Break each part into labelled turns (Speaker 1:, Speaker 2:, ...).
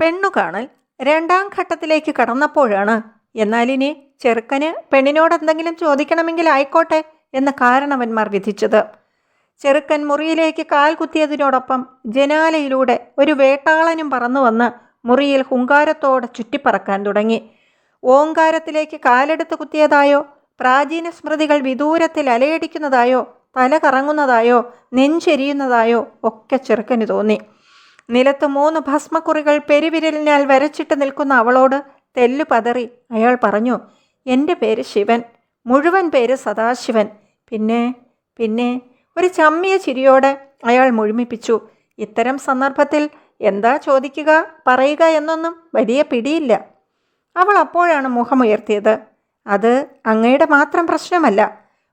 Speaker 1: പെണ്ണു കാണൽ രണ്ടാം ഘട്ടത്തിലേക്ക് കടന്നപ്പോഴാണ്. എന്നാൽ ഇനി ചെറുക്കന് പെണ്ണിനോട് എന്തെങ്കിലും ചോദിക്കണമെങ്കിൽ ആയിക്കോട്ടെ എന്ന് കാരണവന്മാർ വിധിച്ചത്. ചെറുക്കൻ മുറിയിലേക്ക് കാൽ കുത്തിയതിനോടൊപ്പം ജനാലയിലൂടെ ഒരു വേട്ടാളനും പറന്നു വന്ന് മുറിയിൽ ഹുങ്കാരത്തോടെ ചുറ്റിപ്പറക്കാൻ തുടങ്ങി. ഓങ്കാരത്തിലേക്ക് കാലെടുത്ത് കുത്തിയതായോ പ്രാചീന സ്മൃതികൾ വിദൂരത്തിൽ അലയടിക്കുന്നതായോ തല കറങ്ങുന്നതായോ നെഞ്ചെരിയുന്നതായോ ഒക്കെ ചെറുക്കന് തോന്നി. നിലത്ത് മൂന്ന് ഭസ്മക്കുറികൾ പെരുവിരലിനാൽ വരച്ചിട്ട് നിൽക്കുന്ന അവളോട് തെല്ലു പതറി അയാൾ പറഞ്ഞു എന്റെ പേര് ശിവൻ മുഴുവൻ പേര് സദാശിവൻ. പിന്നെ പിന്നെ ഒരു ചമ്മിയ ചിരിയോടെ അയാൾ മുഴുമിപ്പിച്ചു ഇത്തരം സന്ദർഭത്തിൽ എന്താ ചോദിക്കുക പറയുക എന്നൊന്നും വലിയ പിടിയില്ല. അവൾ അപ്പോഴാണ് മുഖമുയർത്തിയത്. അത് അങ്ങയുടെ മാത്രം പ്രശ്നമല്ല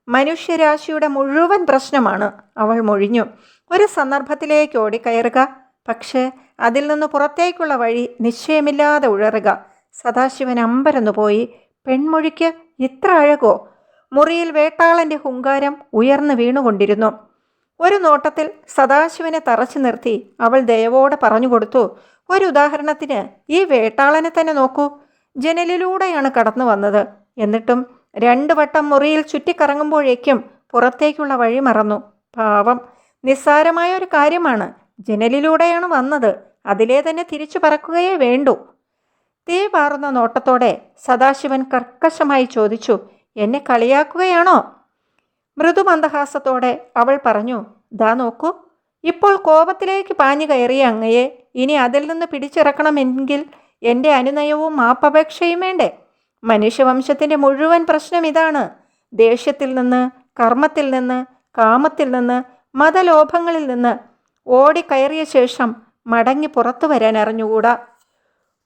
Speaker 1: മനുഷ്യരാശിയുടെ മുഴുവൻ പ്രശ്നമാണ്. അവൾ മൊഴിഞ്ഞു ഒരു സന്ദർഭത്തിലേക്ക് ഓടിക്കയറുക പക്ഷേ അതിൽ നിന്ന് പുറത്തേക്കുള്ള വഴി നിശ്ചയമില്ലാതെ ഉഴറുക. സദാശിവൻ അമ്പരന്നു പോയി. പെൺമൊഴിക്ക് ഇത്ര അഴകോ? മുറിയിൽ വേട്ടാളന്റെ ഹുങ്കാരം ഉയർന്നു വീണുകൊണ്ടിരുന്നു. ഒരു നോട്ടത്തിൽ സദാശിവനെ തറച്ചു നിർത്തി അവൾ ദയവോടെ പറഞ്ഞു കൊടുത്തു ഒരു ഉദാഹരണത്തിന് ഈ വേട്ടാളനെ തന്നെ നോക്കൂ. ജനലിലൂടെയാണ് കടന്നു വന്നത് എന്നിട്ടും രണ്ടു വട്ടം മുറിയിൽ ചുറ്റിക്കറങ്ങുമ്പോഴേക്കും പുറത്തേക്കുള്ള വഴി മറന്നു. പാവം. നിസ്സാരമായ ഒരു കാര്യമാണ്. ജനലിലൂടെയാണ് വന്നത്. അതിലേ തന്നെ തിരിച്ചു പറക്കുകയേ വേണ്ടൂ. തീ പാറുന്ന നോട്ടത്തോടെ സദാശിവൻ കർക്കശമായി ചോദിച്ചു എന്നെ കളിയാക്കുകയാണോ? മൃദുമന്ദഹാസത്തോടെ അവൾ പറഞ്ഞു ദാ നോക്കൂ ഇപ്പോൾ കോപത്തിലേക്ക് പാഞ്ഞു കയറിയ അങ്ങയെ ഇനി അതിൽ നിന്ന് പിടിച്ചിറക്കണമെങ്കിൽ എന്റെ അനുനയവും മാപ്പപേക്ഷയും വേണ്ടേ? മനുഷ്യവംശത്തിന്റെ മുഴുവൻ പ്രശ്നം ഇതാണ്. ദേഷ്യത്തിൽ നിന്ന് കർമ്മത്തിൽ നിന്ന് കാമത്തിൽ നിന്ന് മതലോഭങ്ങളിൽ നിന്ന് ഓടിക്കയറിയ ശേഷം മടങ്ങി പുറത്തു വരാൻ അറിഞ്ഞുകൂടാ?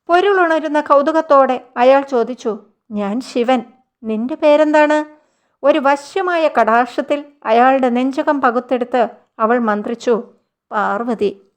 Speaker 1: പൊരുളുണരുന്ന കൗതുകത്തോടെ അയാൾ ചോദിച്ചു ഞാൻ ശിവൻ. നിന്റെ പേരെന്താണ്? ഒരു വശ്യമായ കടാക്ഷത്തിൽ അയാളുടെ നെഞ്ചകം പകുത്തെടുത്ത് അവൾ മന്ത്രിച്ചു പാർവതി.